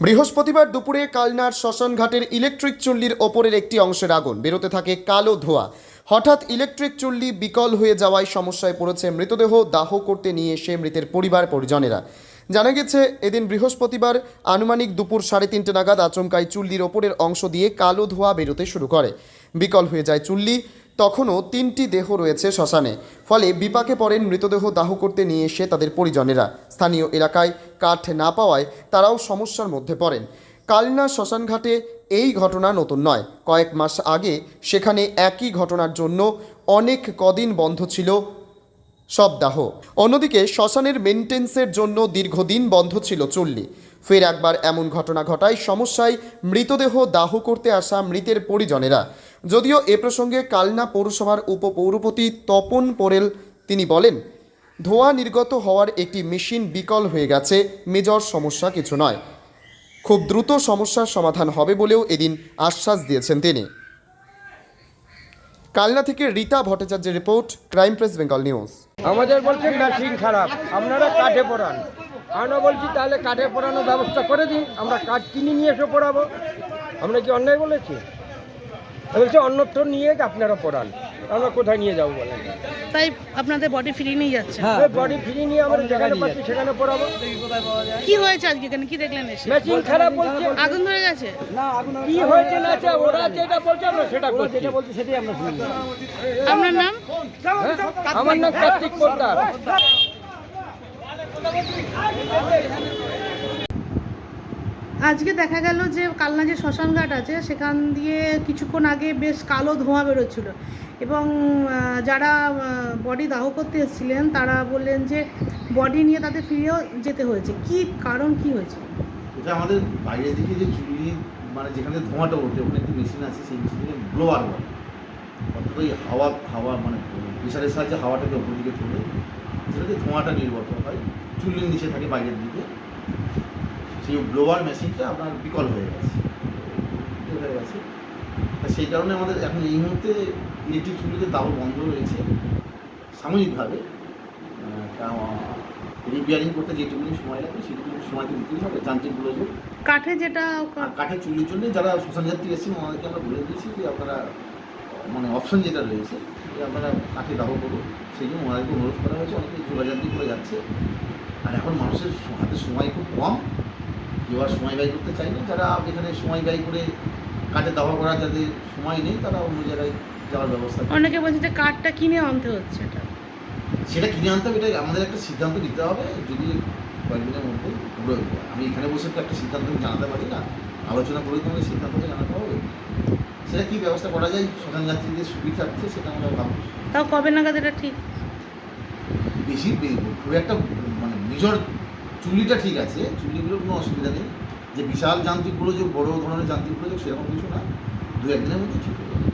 বৃহস্পতিবার দুপুরে কালনার শ্মশানঘাটের ইলেকট্রিক চুল্লির ওপরের একটি অংশের আগুন, বেরোতে থাকে কালো ধোঁয়া। হঠাৎ ইলেকট্রিক চুল্লি বিকল হয়ে যাওয়ায় সমস্যায় পড়েছে মৃতদেহ, দাহ করতে নিয়ে এসে মৃতের পরিবার, পরিজনেরা। জানা গেছে, এদিন বৃহস্পতিবার আনুমানিক দুপুর সাড়ে তিনটে নাগাদ আচমকাই চুল্লির ওপরের অংশ দিয়ে কালো ধোঁয়া বেরোতে শুরু করে। বিকল হয়ে যায় চুল্লি, তখনও তিনটি দেহ রয়েছে শ্মশানে। ফলে বিপাকে পড়েন মৃতদেহ দাহ করতে নিয়ে এসে তাদের পরিজনেরা। স্থানীয় এলাকায় কাঠ না পাওয়ায় তারাও সমস্যার মধ্যে পড়েন। কালনা শ্মশানঘাটে এই ঘটনা নতুন নয়। কয়েক মাস আগে সেখানে একই ঘটনার জন্য অনেক কদিন বন্ধ ছিল সব দাহ। অন্যদিকে শ্মশানের মেনটেন্সের জন্য দীর্ঘদিন বন্ধ ছিল চুল্লি। ফের একবার এমন ঘটনা ঘটায় সমস্যায় মৃতদেহ দাহ করতে আসা মৃতের পরিজনেরা। যদিও এ প্রসঙ্গে কালনা পৌরসভার উপপৌরপতি তপন পোরেল তিনি বলেন ধোঁয়া নির্গত হওয়ার একটি মেশিন বিকল হয়ে গেছে, মেজর সমস্যা কিছু নয়। খুব দ্রুত সমস্যার সমাধান হবে বলেও এদিন আশ্বাস দিয়েছেন তিনি। কালনা থেকে রীতা ভট্টাচার্যের report, crime press Bengal news. আমাদের বলছে মেশিন খারাপ, আপনারা কাঠে পড়ান আমরা বলছি, তাহলে কাঠে পড়ানোর ব্যবস্থা করে দিন, আমরা কাঠ কিনে নিয়ে এসে পড়াবো আমরা কি অন্যায় বলেছি? বলছি, অন্যত্র নিয়ে আপনারা পড়ান আমরা কোথায় নিয়ে যাব বলেন তাই আপনাদের বডি ফিরিয়ে নিয়ে যাচ্ছে হ্যাঁ বডি ফিরিয়ে নিয়ে আমরা যেখানে পাচ্ছি সেখানে পড়াবো কি হয়েছে আজকে এখানে কি দেখলেন এসে মেশিন খারাপ বলছে আগুন ধরে গেছে না আগুন কি হয়েছে না হয়েছে, ওরা যেটা বলছে আমরা সেটা করছি আপনার নাম হ্যাঁ? আমার নাম কার্তিক পোদ্দার আজকে দেখা গেল যে কালনা যে শ্মশানঘাট আছে, সেখান দিয়ে কিছুক্ষণ আগে বেশ কালো ধোঁয়া বেরোচ্ছিল। এবং যারা বডি দাহ করতে এসেছিলেন, তারা বললেন যে বডি নিয়ে তাদের ফিরেও যেতে হয়েছে। কি কারণ, কি হয়েছে? এটা আমাদের বাইরের দিকে যে চুল্লি মানে যেখানে ধোঁয়াটা ওঠে, ওখানে একটি মেশিন আছে, সেই মেশিনকে ব্লোয়ার বলে। অর্থাৎ ওই হাওয়া হাওয়া মানে প্রেশারের সাহায্যে হাওয়াটাকে ওপর দিকে তোলে সেটাতে ধোঁয়াটা নির্গত হয় চুল্লির নিচে থাকে বাইরের দিকে। সেই ব্লোয়ার মেশিনটা আপনার বিকল হয়ে গেছে। হয়ে গেছে। তা সেই কারণে আমাদের এখন এই মুহূর্তে ইলেকট্রিক চুল্লিতে দাহ বন্ধ রয়েছে সাময়িকভাবে। রিপেয়ারিং করতে যেটুকুনি সময় লাগবে সেটুকুনি সময় তো দিতেই হবে যান্ত্রিক গোলযোগ কাঠে যেটা কাঠের চুল্লির জন্য যারা শ্মশান যাত্রী এসেছেন ওনাদেরকে আমরা বলে দিয়েছি যে আপনারা মানে অপশন যেটা রয়েছে যে আপনারা কাঠে দাহ করুন। সেই জন্য ওনাদেরকে অনুরোধ করা হয়েছে অনেকে যোগাযাত্রী করে যাচ্ছে। আর এখন মানুষের হাতে সময় খুব কম। আর সময় ব্যয় করতে চাই না যারা এখানে সময় ব্যয় করে কাঠে দাহ করার যাদের সময় নেই তারা অন্য জায়গায় যাওয়ার ব্যবস্থা করে। অনেকে বলছে যে কাঠটা কিনে আনতে হচ্ছে এটা। সেটা কিনে আনতে হবে এটা আমাদের একটা সিদ্ধান্ত নিতে হবে যদি কয়েকদিনের মধ্যে পুরো আমি এখানে বসে তো একটা সিদ্ধান্ত জানাতে পারি না আলোচনা করে তোমাকে সিদ্ধান্তকে জানাতে হবে। সেটা কী ব্যবস্থা করা যায় শ্মশান যাত্রীদের সুবিধার্থে সেটা আমরা ভাবছি। তাও কবে নাগাদ এটা ঠিক? বেশি খুব একটা মানে মেজর চুল্লিটা ঠিক আছে চুলিগুলো কোনো অসুবিধা নেই। যে বিশাল যান্ত্রিক গোলযোগ বড় ধরনের যান্ত্রিক গোলযোগ সেরকম কিছু না। দু একদিনের মধ্যে ঠিক হয়ে যাবে।